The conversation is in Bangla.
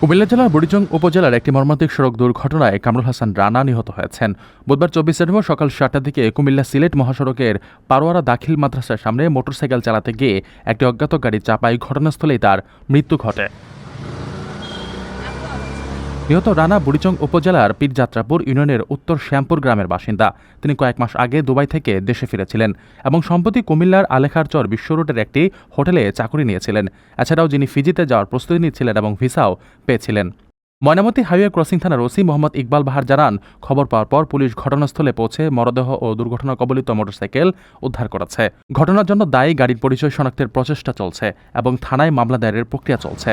কুমিল্লা জেলার বুড়িচং উপজেলার একটি মর্মান্তিক সড়ক দুর্ঘটনায় কামরুল হাসান রানা নিহত হয়েছেন। বুধবার চব্বিশ সেপ্টেম্বর সকাল সাতটার দিকে কুমিল্লা সিলেট মহাসড়কের পারোয়ারা দাখিল মাদ্রাসার সামনে মোটরসাইকেল চালাতে গিয়ে একটি অজ্ঞাত গাড়ি চাপায় ঘটনাস্থলেই তার মৃত্যু ঘটে। নিহত রানা বুড়িচং উপজেলার পীরযাত্রাপুর ইউনিয়নের উত্তর শ্যামপুর গ্রামের বাসিন্দা। তিনি কয়েক মাস আগে দুবাই থেকে দেশে ফিরেছিলেন এবং সম্প্রতি কুমিল্লার আলেখারচর বিশ্ব রোডের একটি হোটেলে চাকরি নিয়েছিলেন। এছাড়াও যিনি ফিজিতে যাওয়ার প্রস্তুতি নিচ্ছিলেন এবং ভিসাও পেয়েছিলেন। ময়নামতি হাইওয়ে ক্রসিং থানার ওসি মোহাম্মদ ইকবাল বাহার জানান, খবর পাওয়ার পর পুলিশ ঘটনাস্থলে পৌঁছে মরদেহ ও দুর্ঘটনা কবলিত মোটরসাইকেল উদ্ধার করেছে। ঘটনার জন্য দায়ী গাড়ির পরিচয় শনাক্তের প্রচেষ্টা চলছে এবং থানায় মামলা দায়েরের প্রক্রিয়া চলছে।